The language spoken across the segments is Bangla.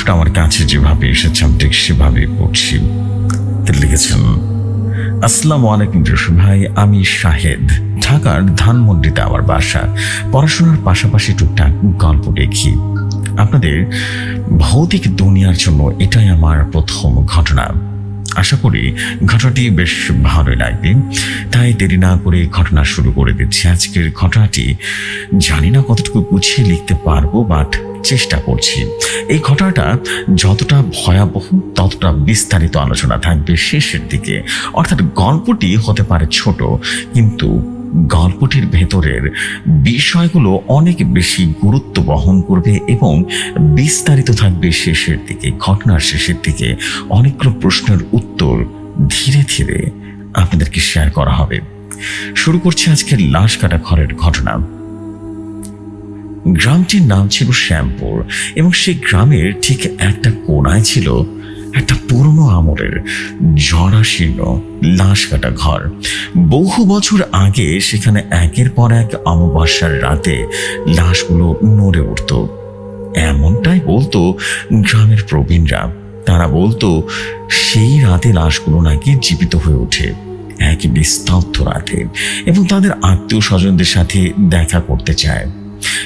প্রশ্নটা আমার কাছে যেভাবে এসেছে, আমি ঠিক সেভাবে পড়ছি। লিখেছেন, আসসালামু আলাইকুম রসু ভাই, আমি শাহেদ। ঢাকার ধানমন্ডিতে আমার বাসা। পড়াশোনার পাশাপাশি টুকটাক গল্প দেখি। আপনাদের ভৌতিক দুনিয়ার জন্য এটাই আমার প্রথম ঘটনা। আশা করি ঘটনাটি বেশ ভালোই লাগবে। তাই দেরি না করে ঘটনা শুরু করে দিচ্ছি। আজকের ঘটনাটি জানি না কতটুকু গুছিয়ে লিখতে পারব বাট চেষ্টা করছি। এই ঘটনাটা যতটা ভয়াবহ, ততটা বিস্তারিত আলোচনা থাকবে শেষের দিকে। অর্থাৎ গল্পটি হতে পারে ছোট, কিন্তু গল্পটির ভেতরের বিষয়গুলো অনেক বেশি গুরুত্ব বহন করবে এবং বিস্তারিত থাকবে শেষের দিকে, ঘটনার শেষের দিকে অনেকগুলো প্রশ্নের উত্তর ধীরে ধীরে আপনাদেরকে শেয়ার করা হবে। শুরু করছি আজকের লাশ কাটা ঘরের ঘটনা। গ্রামটির নাম ছিল শ্যামপুর এবং সেই গ্রামের ঠিক একটা কোনায় ছিল একটা পুরনো আমলের জরাশীর্ণ লাশ কাটা ঘর। বহু বছর আগে সেখানে একের পর এক অমাবস্যার রাতে লাশগুলো নড়ে উঠত। এমনটাই বলতো গ্রামের প্রবীণরা। তারা বলতো, সেই রাতে লাশগুলো নাকি জীবিত হয়ে ওঠে। এক নিস্তব্ধ রাতে এবং তাদের আত্মীয় স্বজনদের সাথে দেখা করতে চায়।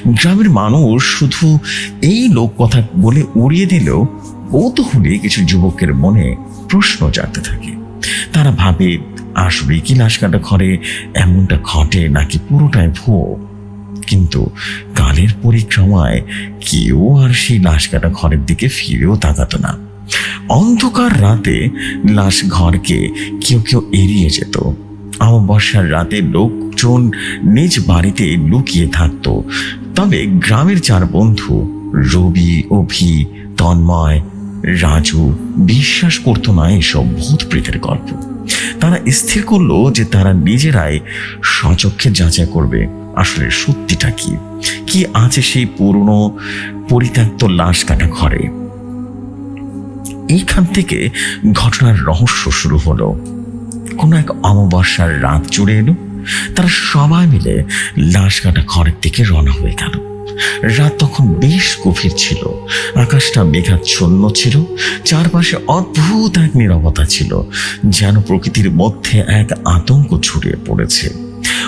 গ্রামের মানুষ শুধু এই লোক কথা বলে উড়িয়ে দিলেও কৌতূহলী কিছু যুবকের মনে প্রশ্ন জাগতে থাকে। তারা ভাবে আসবে কি লাশ কাটা ঘরে এমনটা ঘটে নাকি পুরোটাই ভুয়ো? কিন্তু কালের পরিক্রমায় কেউ আর সেই লাশ কাটা ঘরের দিকে ফিরেও তাকাতো না। অন্ধকার রাতে লাশ ঘরকে কেউ কেউ এড়িয়ে যেত। অমাবস্যার রাতে লোকজন নিজ বাড়িতে লুকিয়ে থাকতো। তবে গ্রামের চার বন্ধু রবি, অভি, তন্ময় রাজু বিশ্বাস করতো না এসব ভূত প্রেতের গল্প। তারা স্থির করল যে তারা নিজেরাই সচক্ষে যাচাই করবে আসলে সত্যিটা কি। কি আছে সেই পুরনো পরিত্যক্ত লাশ কাটা ঘরে? এইখান থেকে ঘটনার রহস্য শুরু হলো। কোনো এক অমাবস্যার রাত জুড়ে এলো। তারা সবাই মিলে লাশ কাটা ঘরের দিকে রওনা হয়ে গেল। রাত তখন বেশ গভীর ছিল। আকাশটা মেঘাচ্ছন্ন ছিল। চারপাশে অদ্ভুত এক নিরবতা ছিল, যেন প্রকৃতির মধ্যে এক আতঙ্ক ছড়িয়ে পড়েছে।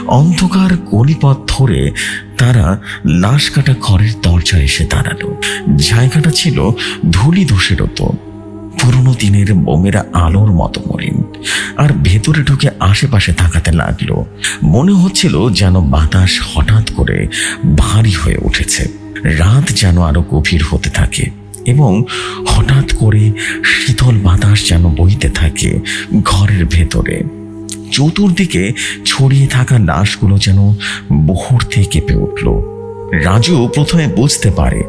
অন্ধকার কলিপথ ধরে তারা লাশ কাটা ঘরের দরজা এসে দাঁড়াল। জায়গাটা ছিল ধুলি ধসের তো পুরনো দিনের বোমেরা আলোর মতো মলিন, আর ভেতরে ঢুকে আশেপাশে তাকাতে লাগল। মনে হচ্ছিল যেন বাতাস হঠাৎ করে ভারী হয়ে উঠেছে। রাত যেন আরও গভীর হতে থাকে এবং হঠাৎ করে শীতল বাতাস যেন বইতে থাকে ঘরের ভেতরে। চতুর্দিকে ছড়িয়ে থাকা লাশগুলো যেন মুহূর্তে কেঁপে উঠল। রাজু প্রথমে বুঝতে পারে,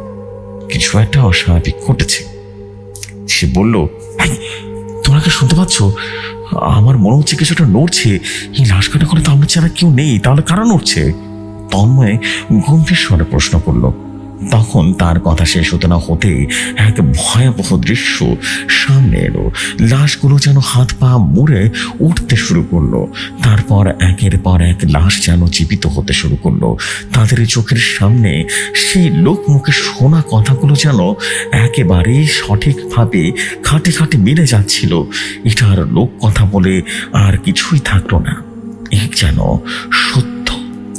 কিছু একটা অস্বাভাবিক ঘটেছে। বলল "এই, তোমরা কি শুনতে পাচ্ছ? আমার মনে হচ্ছে কিছুটা নড়ছে। এই লাশ কাটা করে তো আমরা ছাড়া কেউ নেই তাহলে কারা নড়ছে? তন্ময় গম্ভীর স্বরে প্রশ্ন করল তখন তার কথা শেষ হতে না হতেই এক ভয়াবহ দৃশ্য সামনে এলো। লাশগুলো যেন হাত পা মুড়ে উঠতে শুরু করল। তারপর একের পর এক লাশ যেন জীবিত হতে শুরু করল। তাদের চোখের সামনে সেই লোক মুখে শোনা কথাগুলো যেন একেবারেই সঠিকভাবে খাটে খাটে মিলে যাচ্ছিল। এটা আর লোক কথা বলে আর কিছুই থাকল না। এই যেন সত্য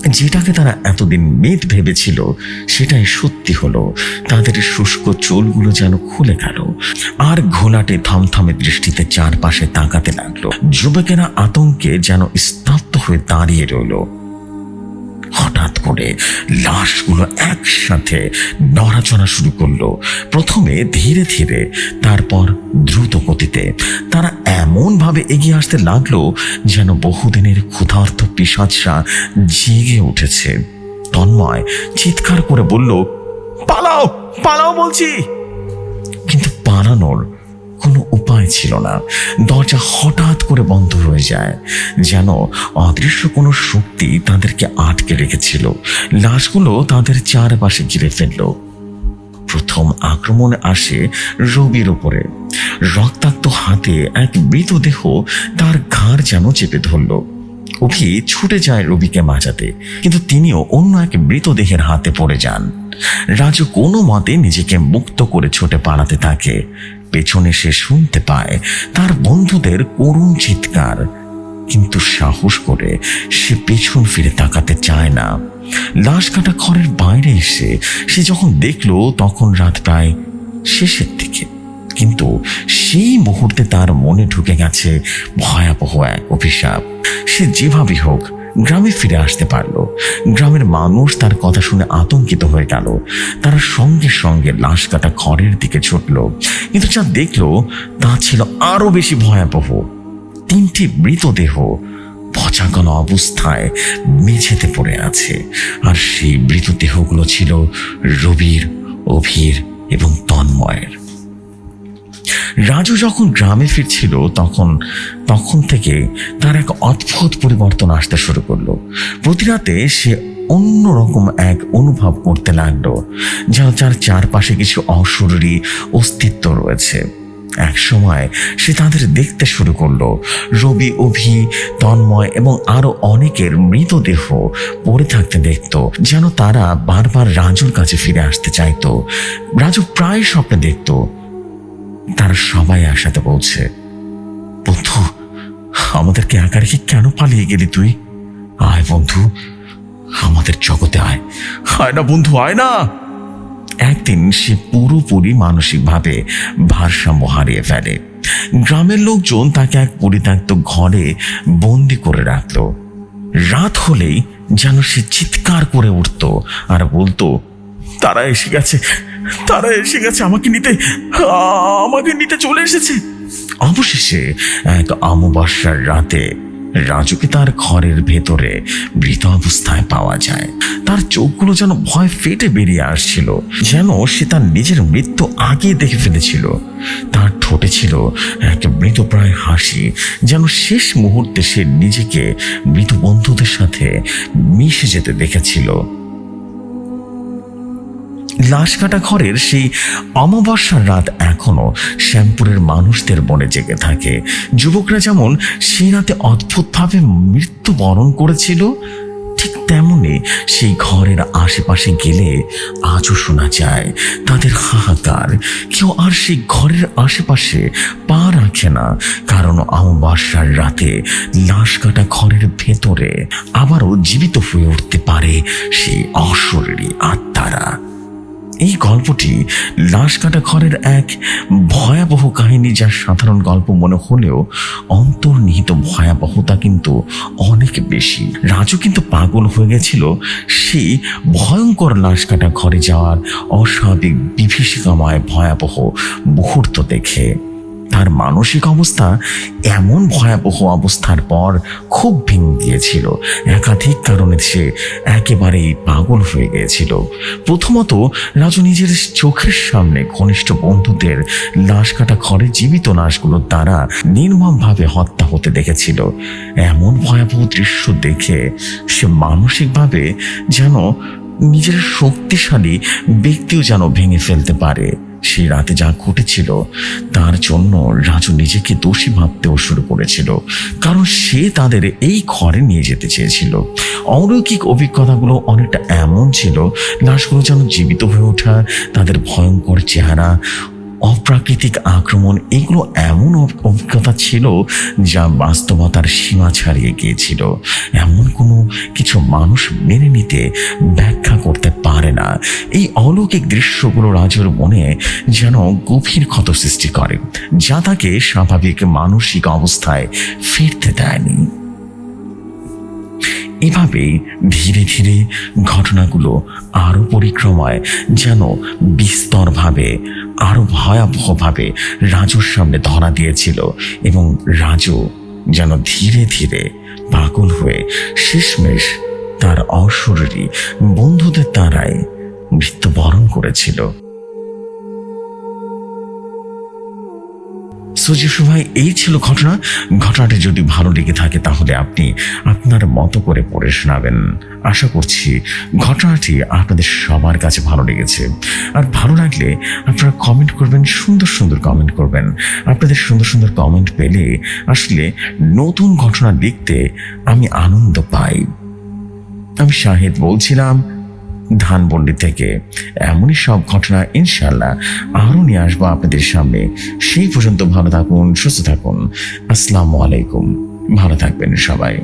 যেটাকে তারা এতদিন মেদ ভেবেছিল, সেটাই সত্যি হলো। তাদের শুষ্ক চুলগুলো যেন খুলে গেল, আর ঘোলাটে থমথমে দৃষ্টিতে চারপাশে তাকাতে লাগল। যুবকেরা আতঙ্কে যেন স্তব্ধ হয়ে দাঁড়িয়ে রইল। হঠাৎ করে লাশগুলো একসাথে নড়াচড়া শুরু করল। প্রথমে ধীরে ধীরে, তারপর দ্রুত গতিতে। তারা এমন ভাবে এগিয়ে আসতে লাগল যেন বহুদিনের ক্ষুধার্ত পিসাচরা জেগে উঠেছে। তন্ময় চিৎকার করে বলল, পালাও পালাও বলছি। কিন্তু পালানোর কোনো উপায় ছিল না। দরজা হঠাৎ করে বন্ধ হয়ে যায়। যেন অদৃশ্য কোনো শক্তি তাদেরকে আটকে রেখেছিল। লাশগুলো তাদের চারপাশে ঘিরে ফেলল। প্রথম আক্রমণ আসে রবির উপরে। রক্তাক্ত হাতে এক মৃতদেহ তার ঘাড় যেন চেপে ধরল। অভি ছুটে যায় রবিকে বাঁচাতে, কিন্তু তিনিও অন্য এক মৃতদেহের হাতে পড়ে যান। রাজু কোনো মতে নিজেকে মুক্ত করে ছুটে পালাতে থাকে। পেছনে সে শুনতে পায় তার বন্ধুদের করুণ চিৎকার। কিন্তু সাহস করে সে পেছন ফিরে তাকাতে চায় না। লাশ কাটা ঘরের বাইরে এসে সে যখন দেখল, তখন রাত প্রায় শেষের দিকে। কিন্তু সেই মুহূর্তে তার মনে ঢুকে গেছে ভয়াবহ এক অভিশাপ। সে যেভাবে হোক গ্রামে ফিরে আসতে পারল। গ্রামের মানুষ তার কথা শুনে আতঙ্কিত হয়ে গেল। তারা সঙ্গে সঙ্গে লাশ কাটা ঘরের দিকে ছুটল। কিন্তু যা দেখল, তা ছিল আরও বেশি ভয়াবহ। তিনটি মৃতদেহ পচাকানো অবস্থায় মেঝেতে পড়ে আছে। আর সেই মৃতদেহগুলো ছিল রবির, অভির এবং তন্ময়ের। রাজু যখন গ্রামে ফিরছিল, তখন তখন থেকে তার এক অদ্ভুত পরিবর্তন আসতে শুরু করল। প্রতি রাতে সে অন্যরকম এক অনুভব করতে লাগল যেন তার চারপাশে কিছু অশরীরী অস্তিত্ব রয়েছে। এক সময় সে তাদের দেখতে শুরু করল, রবি, অভি, তন্ময় এবং আরও অনেকের মৃতদেহ পড়ে থাকতে দেখতো, যেন তারা বারবার রাজুর কাছে ফিরে আসতে চাইতো। রাজু প্রায় স্বপ্নে দেখত, তারা সবাই একসাথে বলছে, বন্ধু আমাদেরকে একা রেখে কেন পালিয়ে গেলি তুই? আয় বন্ধু, আমাদের জগতে আয়। আয় না বন্ধু, আয় না। একদিন সে পুরোপুরি মানসিকভাবে ভারসাম্য হারিয়ে ফেলে। গ্রামের লোকজন তাকে এক পরিত্যক্ত ঘরে বন্দি করে রাখল। রাত হলেই যেন সে চিৎকার করে উঠত আর বলতো, তারা এসে গেছে, তারা এসে গেছে, আমাকে নিতে আমাকে নিতে চলে এসেছে। অবশেষে এক অমাবস্যার রাতে রাজুকে তার ঘরের ভেতরে মৃত অবস্থায় পাওয়া যায়। তার চোখগুলো যেন ভয় ফেটে বেরিয়ে আসছিল, যেন সে তার নিজের মৃত্যু আগে দেখে ফেলেছিল। তার ঠোঁটে ছিল এক মৃতপ্রায় হাসি, যেন শেষ মুহূর্তে সে নিজেকে মৃত বন্ধুদের সাথে মিশে যেতে দেখেছিল। লাশ কাটা ঘরের সেই অমাবস্যার রাত এখনও শ্যামপুরের মানুষদের মনে জেগে থাকে। যুবকরা যেমন সেই রাতে অদ্ভুতভাবে মৃত্যুবরণ করেছিল, ঠিক তেমনি সেই ঘরের আশেপাশে গেলে আজও শোনা যায়, তাদের হাহাকার। কেউ আর সেই ঘরের আশেপাশে পা রাখে না, কারণ অমাবস্যার রাতে লাশ কাটা ঘরের ভেতরে আবারও জীবিত হয়ে উঠতে পারে সেই অশরীরী আত্মারা। এই গল্পটি লাশ কাটা ঘরের এক ভয়াবহ কাহিনী যা সাধারণ গল্প মনে হলেও অন্তর্নিহিত ভয়াবহতা কিন্তু অনেক বেশি। রাজু কিন্তু পাগল হয়ে গেছিল সেই ভয়ঙ্কর লাশ কাটা ঘরে যাওয়ার অস্বাভাবিক বিভীষিকাময় ভয়াবহ মুহূর্ত দেখে। তার মানসিক অবস্থা এমন ভয়াবহ অবস্থার পর খুব ভেঙে গিয়েছিল। একাধিক কারণে সে একেবারেই পাগল হয়ে গিয়েছিল। প্রথমত, রাজু নিজের চোখের সামনে ঘনিষ্ঠ বন্ধুদের লাশ কাটা ঘরে জীবিত লাশগুলোর দ্বারা নির্মমভাবে হত্যা হতে দেখেছিল। এমন ভয়াবহ দৃশ্য দেখে সে মানসিকভাবে যেন নিজের শক্তিশালী ব্যক্তিও যেন ভেঙে ফেলতে পারে। সেই রাতে যা ঘটেছিল, তার জন্য রাজু নিজেকে দোষী ভাবতেও শুরু করেছিল। কারণ সে তাদের এই ঘরে নিয়ে যেতে চেয়েছিল। অলৌকিক অভিজ্ঞতাগুলো অনেকটা এমন ছিল, লাশগুলো যেন জীবিত হয়ে ওঠা, তাদের ভয়ঙ্কর চেহারা অপ্রাকৃতিক আক্রমণ, এগুলো এমন অভিজ্ঞতা ছিল যা বাস্তবতার সীমা ছাড়িয়ে গিয়েছিল। এমন কোনো কিছু মানুষ মেনে নিতে ব্যাখ্যা করতে পারে না। এই অলৌকিক দৃশ্যগুলো রাজুর মনে যেন গভীর ক্ষত সৃষ্টি করে, যা তাকে স্বাভাবিক মানসিক অবস্থায় ফিরতে দেয়নি। এভাবেই ধীরে ধীরে ঘটনাগুলো আরও পরিক্রমায় যেন বিস্তরভাবে আরও ভয়াবহভাবে রাজুর সামনে ধরা দিয়েছিল এবং রাজু যেন ধীরে ধীরে পাগল হয়ে শেষমেশ তার অশরীরী বন্ধুদের দ্বারাই মৃত্যুবরণ করেছিল। সজিব ভাই এই ছিল ঘটনা, ঘটনাটি যদি ভালো লেগে থাকে তাহলে আপনি আপনার মতো করে পড়ে শোনাবেন। আশা করছি ঘটনাটি আপনাদের সবার কাছে ভালো লেগেছে। আর ভালো লাগলে আপনারা কমেন্ট করবেন, সুন্দর সুন্দর কমেন্ট করবেন। আপনাদের সুন্দর সুন্দর কমেন্ট পেলে আসলে নতুন ঘটনা লিখতে আমি আনন্দ পাই। আমি শাহিদ বলছিলাম ধানবন্ডি থেকে। এমনই সব ঘটনা ইনশাল্লাহ আরও নিয়ে আসব আপনাদের সামনে। সেই পর্যন্ত ভালো থাকুন, সুস্থ থাকুন। আসসালামু আলাইকুম। ভালো থাকবেন সবাই।